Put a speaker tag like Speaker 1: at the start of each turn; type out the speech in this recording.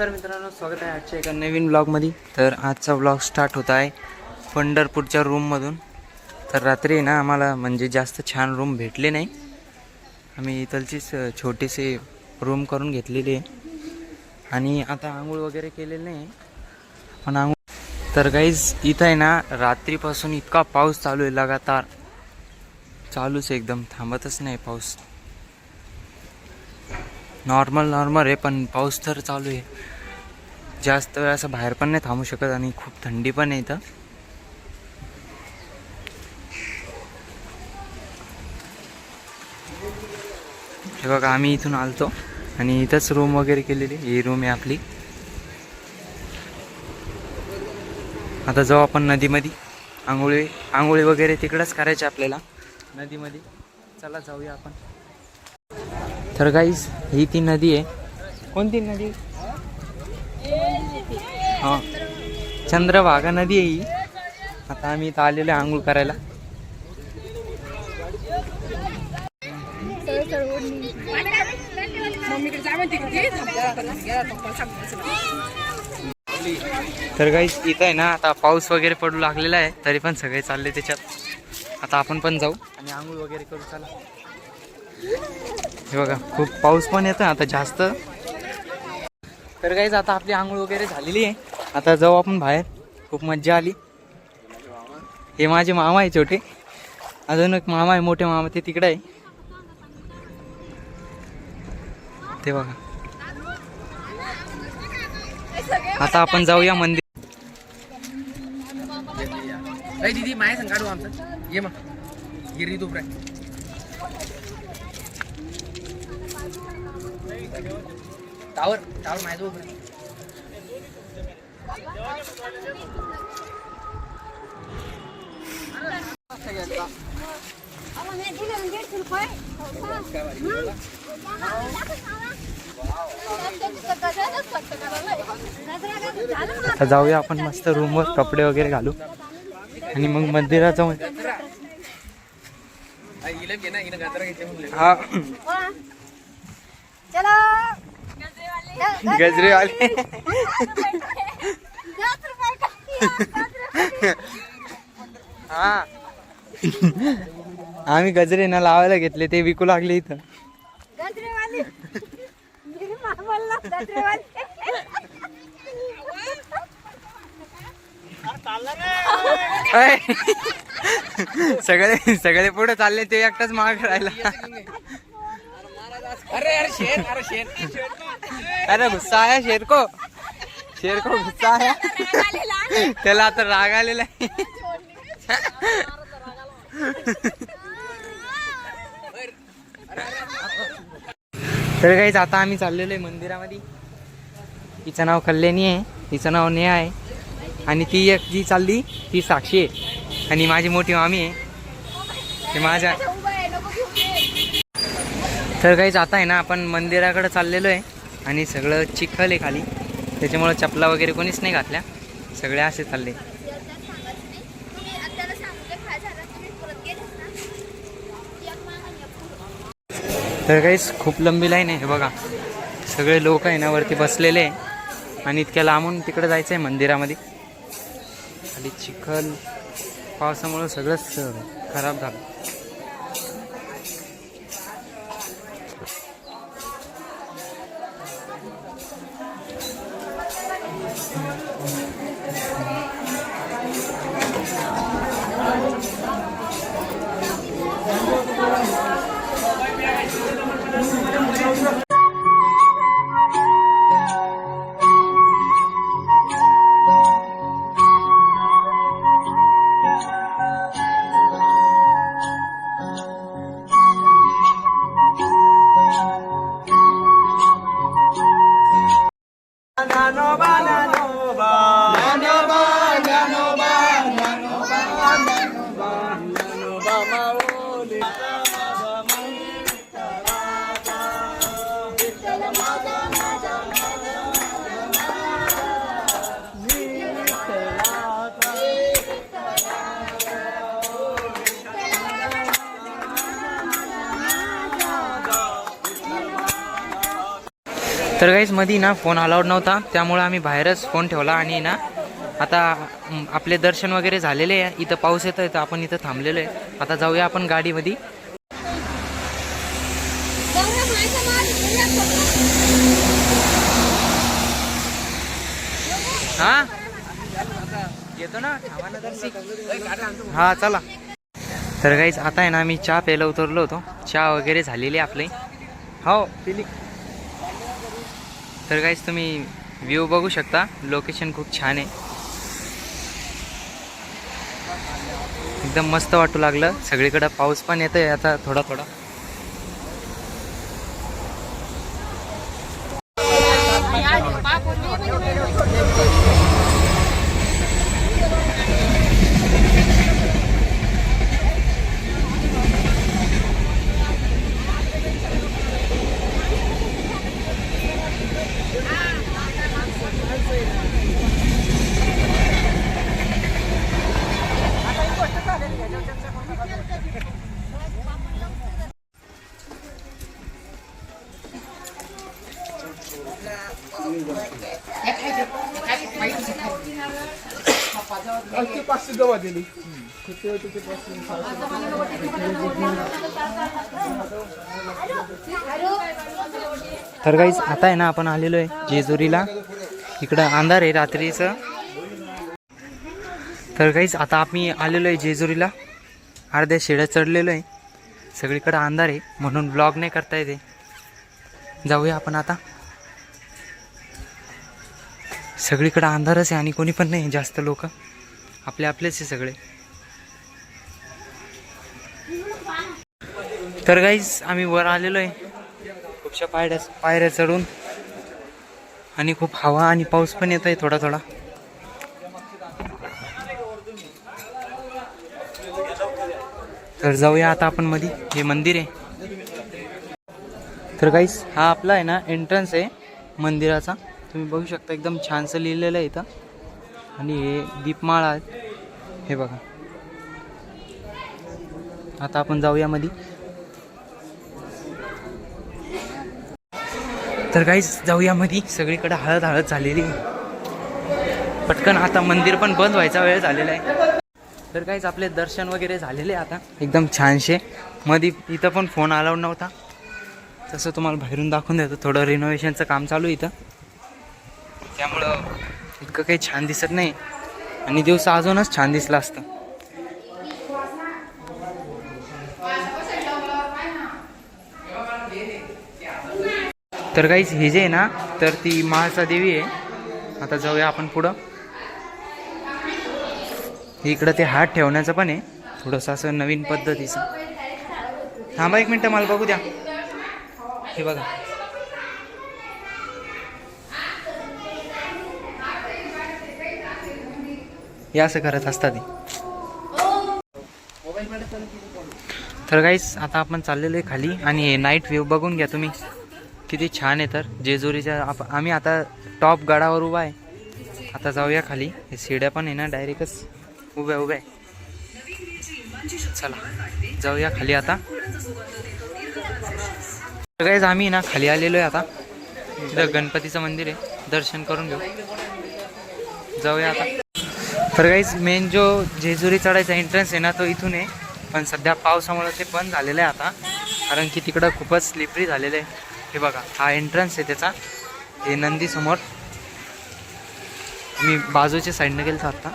Speaker 1: नमस्कार मित्रांनो स्वागत आहे आजच्या एका नवीन ब्लॉगमध्ये तर आजचा ब्लॉग स्टार्ट होत आहे पंढरपूरच्या रूममधून तर रात्री आहे ना आम्हाला म्हणजे जास्त छान रूम भेटले नाही. आम्ही इथलचीच अ, छोटीशी रूम करून घेतलेली आहे. आणि आता आंघोळ वगैरे केलेलं नाही. पण आंघोळ तर गाईज इथं आहे ना रात्रीपासून इतका पाऊस चालू आहे लगातार. चालूच आहे एकदम थांबतच नाही पाऊस. नॉर्मल नॉर्मल आहे पण पाऊस तर चालू आहे. जास्त वेळ असं बाहेर पण नाही थांबू शकत आणि खूप थंडी पण आहे इथं. हे बघा आम्ही इथून आलतो आणि इथंच रूम वगैरे केलेली ही रूम आहे आपली. आता जाऊ आपण नदीमध्ये. आंघोळी आंघोळी वगैरे तिकडंच करायची आपल्याला. नदीमध्ये. चला जाऊया आपण. तर गाईज ही ती नदी आहे. कोणती नदी? हां. चंद्रभागा नदी आहे ही. आता आम्ही इथं आलेलो आहे आंघोळ करायला. तर गाईज इथं आहे ना आता पाऊस वगैरे पडू लागलेला आहे तरी पण सगळे चालले त्याच्यात. आता आपण पण जाऊ आणि आंघोळ वगैरे करू चला. हे बघा खूप पाऊस पण येतो आता जास्त. तर काहीच आता आपली आंघोळ वगैरे झालेली आहे. आता जाऊ आपण बाहेर. खूप मज्जा आली. हे माझे मामा आहे छोटे. अजून एक मामा आहे मोठे मामा ते तिकडे आहे. ते बघा. आता आपण जाऊया मंदिर.
Speaker 2: दीदी माय संग काढू आमचं. ये मग. गिरी तू टावर टावर माय तू
Speaker 1: आता जाऊया आपण मस्त रूमवर कपडे वगैरे घालू. आणि मग मंदिरात जाऊ
Speaker 2: हिला घे ना हिनं गाजरा घ्यायचे म्हणले
Speaker 1: हा.
Speaker 3: चलो.
Speaker 1: गजरे
Speaker 3: रुपये
Speaker 1: हा. आम्ही गजरे ना लावायला घेतले ते विकू लागले इथं.
Speaker 3: वाली वाली.
Speaker 1: सगळे सगळे पुढे चालले ते एकटाच माग राहिला.
Speaker 2: अरे अरे शेर अरे शेर.
Speaker 1: अरे गुस्सा आया शेर को? शेर को गुस्सा आया? त्याला आता राग आलेला आहे. तर काहीच आता आम्ही चाललेलो आहे मंदिरामध्ये. तिचं नाव कल्याणी आहे. तिचं नाव नेहा आहे. आणि ती एक जी चालली ती साक्षी आहे. आणि माझी मोठी मामी आहे. ते माझ्या
Speaker 3: उभा आहे नको घेऊ दे.
Speaker 1: तर काहीच आता आहे ना आपण मंदिराकडे चाललेलो आहे आणि सगळं चिखल आहे खाली. त्याच्यामुळं चपला वगैरे कोणीच नाही घातल्या. सगळे असे चालले. तर काहीच खूप लंबी लाईन आहे बघा. सगळे लोक आहे ना वरती बसलेले आहे. आणि इतक्या लांबून तिकडे जायचं आहे मंदिरामध्ये. खाली चिखल. पावसामुळं सगळंच खराब झालं. तर काहीच मधी ना फोन अलाउड नव्हता. त्यामुळं आम्ही बाहेरच फोन ठेवला आणि ना आता आपले दर्शन वगैरे झालेले आहे. इथं पाऊस येतोय तर आपण इथं थांबलेलो आहे. आता जाऊया आपण गाडीमध्ये हा? येतो ना? हा चला. तर काहीच आता आहे ना आम्ही चहा प्यायला उतरलो होतो. चहा वगैरे झालेली आहे आपली. हो. पिली तर काहीच तुम्ही व्ह्यू बघू शकता. लोकेशन खूप छान आहे. एकदम मस्त वाटू लागलं. सगळीकडं पाऊस पण येतोय आता थोडा थोडा.
Speaker 4: ते पाचशे दिली. किती होते ते पाचशे?
Speaker 1: तर काहीच आता आहे ना आपण आलेलो आहे जेजुरीला. इकडं अंधार आहे रात्रीचं. तर काहीच आता आम्ही आलेलो आहे जेजुरीला. अर्ध्या शेड्या चढलेलो आहे. सगळीकडं अंधार आहे म्हणून ब्लॉग नाही करता येते जाऊया आपण आता. सगळीकडं अंधारच आहे आणि कोणी पण नाही जास्त लोक. आपले आपलेच आहे सगळे. तर काहीच आम्ही वर आलेलो आहे. खूपशा पायऱ्या पायऱ्या चढून. आणि खूप हवा आणि पाऊस पण येत आहे थोडा थोडा. तर जाऊया आता आपण मध्ये हे मंदिर आहे. तर काहीच हा आपला आहे ना एंट्रन्स आहे मंदिराचा. तुम्ही बघू शकता एकदम छानसं लिहिलेलं आहे इथं. आणि हे दीपमाळा आहेत हे बघा. आता आपण जाऊया मध्ये तर काहीच जाऊया मध्ये सगळीकडे हळद हळद झालेली. पटकन आता मंदिर पण बंद व्हायचा वेळ झालेला आहे. तर काहीच आपले दर्शन वगैरे झालेले आहे आता. एकदम छानशे. मध्ये इथं पण फोन अलाउड नव्हता. तसं तुम्हाला बाहेरून दाखवून देतो. थोडं रिनोव्हेशनचं काम चालू आहे इथं. त्यामुळं इतकं काही छान दिसत नाही. आणि दिवस अजूनच छान दिसला असतं. तर काहीच हे जे आहे ना तर ती महासा देवी आहे. आता जाऊया आपण पुढं. इकडं ते हात ठेवण्याचं पण आहे. थोडंसं असं नवीन पद्धतीचं. थांबा एक मिनटं मला बघू द्या. हे बघा. हे असं करत असतात ते. तर काहीच आता आपण चाललेलो आहे खाली आणि हे नाईट व्ह्यू बघून घ्या तुम्ही. किती छान आहे तर. जेजुरीच्या आप आम्ही आता टॉप गडावर उभा आहे. आता जाऊया खाली. हे शिड्या पण आहे ना डायरेक्टच उभ्या उभ्या आहे. चला जाऊया खाली आता. सगळेच आम्ही ना खाली आलेलो आहे आता. इथं गणपतीचं मंदिर आहे. दर्शन करून घेऊ. जाऊया आता. तर काहीच मेन जो जेजुरी चढायचा एंट्रन्स आहे ना तो इथून आहे. पण सध्या पावसामुळे ते बंद झालेलं आहे आता. कारण की तिकडं खूपच स्लिपरी झालेलं आहे. हे बघा हा एंट्रन्स आहे त्याचा. हे नंदी समोर मी बाजूच्या साईडनं गेलो आत्ता